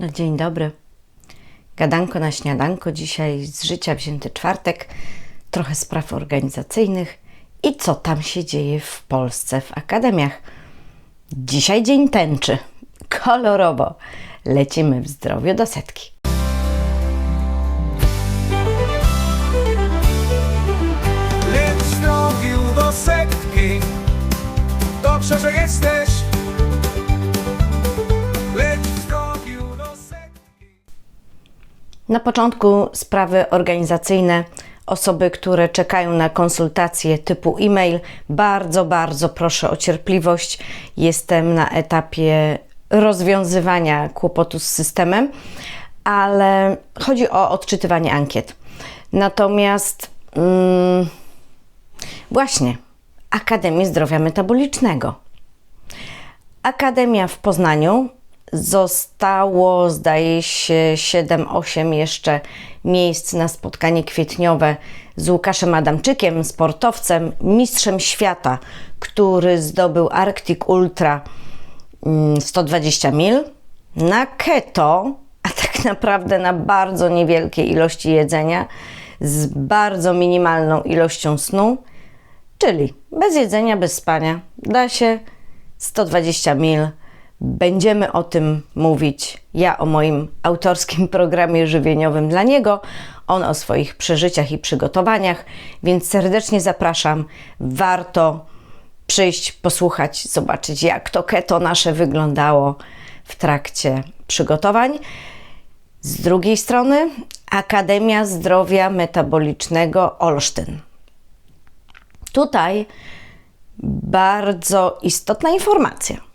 No dzień dobry. Gadanko na śniadanko. Dzisiaj z życia wzięty czwartek. Trochę spraw organizacyjnych i co tam się dzieje w Polsce w akademiach. Dzisiaj dzień tęczy. Kolorowo. Lecimy w zdrowiu do setki. Lecz zdrowiu do setki Dobrze, że jesteś Na początku sprawy organizacyjne. Osoby, które czekają na konsultacje typu e-mail, bardzo, bardzo proszę o cierpliwość. Jestem na etapie rozwiązywania kłopotu z systemem, ale chodzi o odczytywanie ankiet. Natomiast mm, właśnie Akademii Zdrowia Metabolicznego. Akademia w Poznaniu zostało, zdaje się, 7-8 jeszcze miejsc na spotkanie kwietniowe z Łukaszem Adamczykiem, sportowcem, mistrzem świata, który zdobył Arctic Ultra mm, 120 mil na keto, a tak naprawdę na bardzo niewielkiej ilości jedzenia, z bardzo minimalną ilością snu, czyli bez jedzenia, bez spania. Da się 120 mil. Będziemy o tym mówić. Ja o moim autorskim programie żywieniowym dla niego, on o swoich przeżyciach i przygotowaniach, więc serdecznie zapraszam. Warto przyjść, posłuchać, zobaczyć, jak to keto nasze wyglądało w trakcie przygotowań. Z drugiej strony Akademia Zdrowia Metabolicznego Olsztyn. Tutaj bardzo istotna informacja.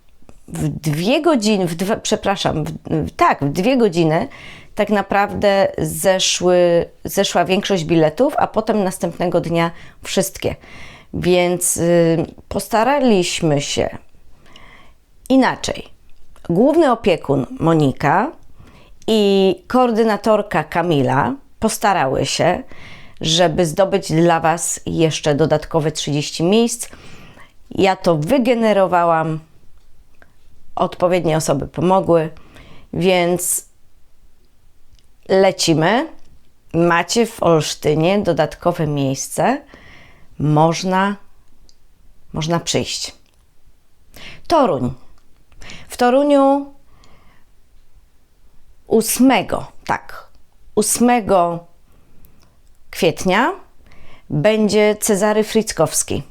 W dwie godziny, w dwa, przepraszam, w- tak, w dwie godziny tak naprawdę zeszły, zeszła większość biletów, a potem następnego dnia wszystkie. Więc y, postaraliśmy się inaczej. Główny opiekun Monika i koordynatorka Kamila postarały się, żeby zdobyć dla Was jeszcze dodatkowe 30 miejsc. Ja to wygenerowałam, odpowiednie osoby pomogły, więc lecimy. Macie w Olsztynie dodatkowe miejsce. Można, można przyjść. Toruń. W Toruniu 8, tak, 8 kwietnia będzie Cezary Frickowski.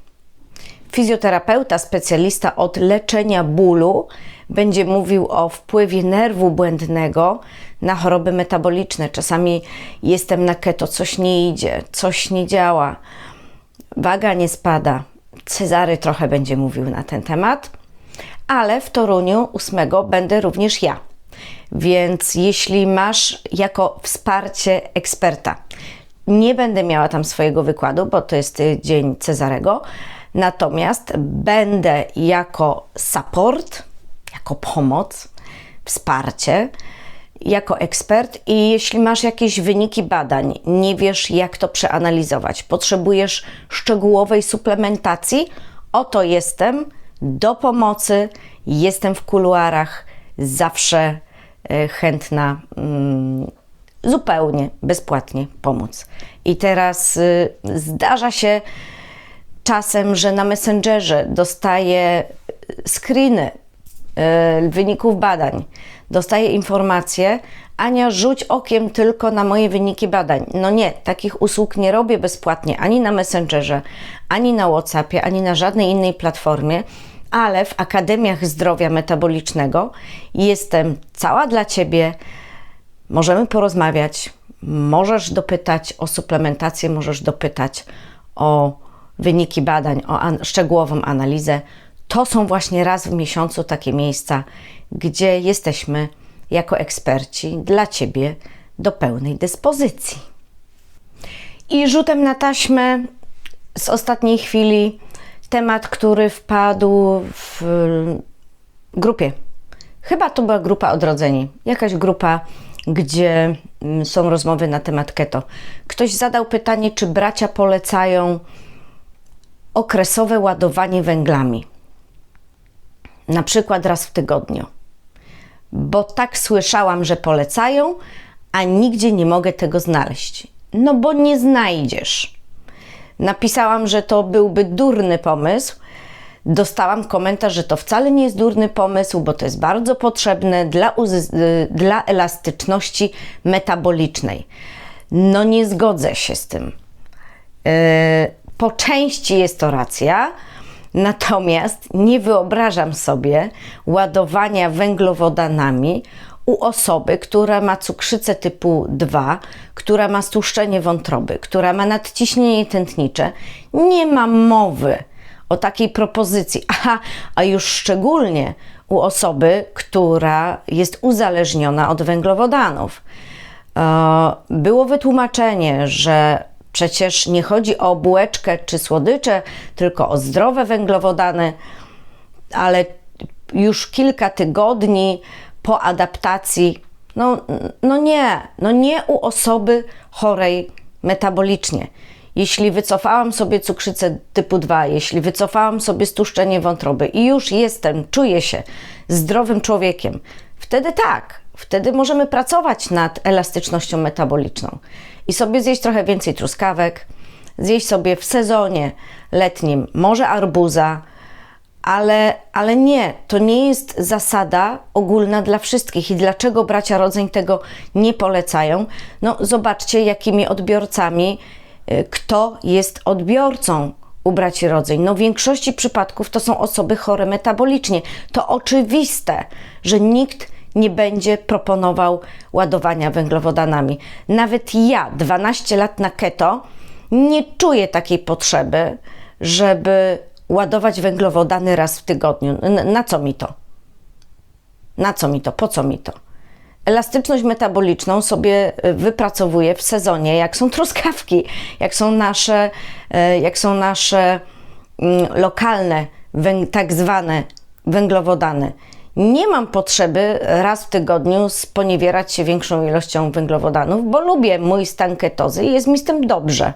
Fizjoterapeuta, specjalista od leczenia bólu, będzie mówił o wpływie nerwu błędnego na choroby metaboliczne. Czasami jestem na keto, coś nie idzie, coś nie działa, waga nie spada. Cezary trochę będzie mówił na ten temat, ale w Toruniu 8 będę również ja. Więc jeśli masz jako wsparcie eksperta, nie będę miała tam swojego wykładu, bo to jest y, dzień Cezarego, natomiast będę jako support, jako pomoc, wsparcie, jako ekspert i jeśli masz jakieś wyniki badań, nie wiesz jak to przeanalizować, potrzebujesz szczegółowej suplementacji, oto jestem. Do pomocy, jestem w kuluarach, zawsze e, chętna mm, zupełnie bezpłatnie pomóc. I teraz y, zdarza się czasem, że na Messengerze dostaję screeny y, wyników badań, dostaję informacje, Ania, rzuć okiem tylko na moje wyniki badań. No nie, takich usług nie robię bezpłatnie ani na Messengerze, ani na WhatsAppie, ani na żadnej innej platformie, ale w Akademiach Zdrowia Metabolicznego jestem cała dla Ciebie. Możemy porozmawiać, możesz dopytać o suplementację, możesz dopytać o wyniki badań, o an- szczegółową analizę. To są właśnie raz w miesiącu takie miejsca, gdzie jesteśmy jako eksperci dla Ciebie do pełnej dyspozycji. I rzutem na taśmę z ostatniej chwili temat, który wpadł w grupie. Chyba to była grupa Odrodzeni. Jakaś grupa, gdzie mm, są rozmowy na temat keto. Ktoś zadał pytanie, czy bracia polecają okresowe ładowanie węglami. Na przykład raz w tygodniu. bo tak słyszałam, że polecają, a nigdzie nie mogę tego znaleźć. No bo nie znajdziesz. Napisałam, że to byłby durny pomysł. Dostałam komentarz, że to wcale nie jest durny pomysł, bo to jest bardzo potrzebne dla, y, dla elastyczności metabolicznej. No nie zgodzę się z tym. Yy, Po części jest to racja, natomiast nie wyobrażam sobie ładowania węglowodanami u osoby, która ma cukrzycę typu 2, która ma stłuszczenie wątroby, która ma nadciśnienie tętnicze. Nie ma mowy o takiej propozycji. Aha, a już szczególnie u osoby, która jest uzależniona od węglowodanów. E, Było wytłumaczenie, że przecież nie chodzi o bułeczkę czy słodycze, tylko o zdrowe węglowodany, ale już kilka tygodni po adaptacji, no, no nie, no nie u osoby chorej metabolicznie. Jeśli wycofałam sobie cukrzycę typu 2, jeśli wycofałam sobie stłuszczenie wątroby i już jestem, czuję się zdrowym człowiekiem, wtedy tak, wtedy możemy pracować nad elastycznością metaboliczną i sobie zjeść trochę więcej truskawek, zjeść sobie w sezonie letnim może arbuza, ale, ale nie, to nie jest zasada ogólna dla wszystkich. I dlaczego bracia rodzeń tego nie polecają? No, zobaczcie, jakimi odbiorcami, y, kto jest odbiorcą u braci rodzeń. No, w większości przypadków to są osoby chore metabolicznie. To oczywiste, że nikt nie będzie proponował ładowania węglowodanami. Nawet ja, 12 lat na keto, nie czuję takiej potrzeby, żeby ładować węglowodany raz w tygodniu. Na co mi to? Na co mi to? Po co mi to? Elastyczność metaboliczną sobie y, wypracowuję w sezonie, jak są truskawki, jak są nasze, y, jak są nasze mm, lokalne, tak zwane węglowodany. Nie mam potrzeby raz w tygodniu sponiewierać się większą ilością węglowodanów, bo lubię mój stan ketozy i jest mi z tym dobrze.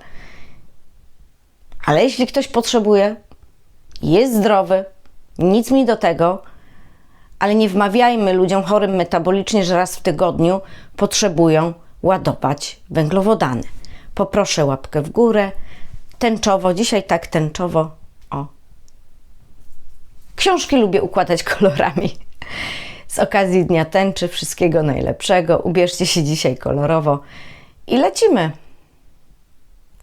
Ale jeśli ktoś potrzebuje, jest zdrowy, nic mi do tego, ale nie wmawiajmy ludziom chorym metabolicznie, że raz w tygodniu potrzebują ładować węglowodany. Poproszę łapkę w górę, tęczowo, dzisiaj tak tęczowo, o. Książki lubię układać kolorami. Z okazji Dnia Tęczy, wszystkiego najlepszego. Ubierzcie się dzisiaj kolorowo i lecimy.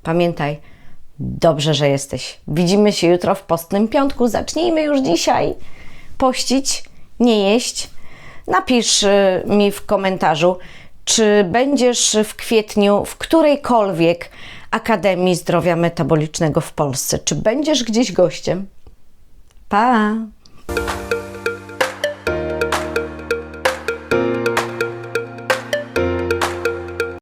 Pamiętaj, dobrze, że jesteś. Widzimy się jutro w postnym piątku. Zacznijmy już dzisiaj pościć, nie jeść. Napisz y, mi w komentarzu, czy będziesz w kwietniu w którejkolwiek Akademii Zdrowia Metabolicznego w Polsce. Czy będziesz gdzieś gościem? Pa!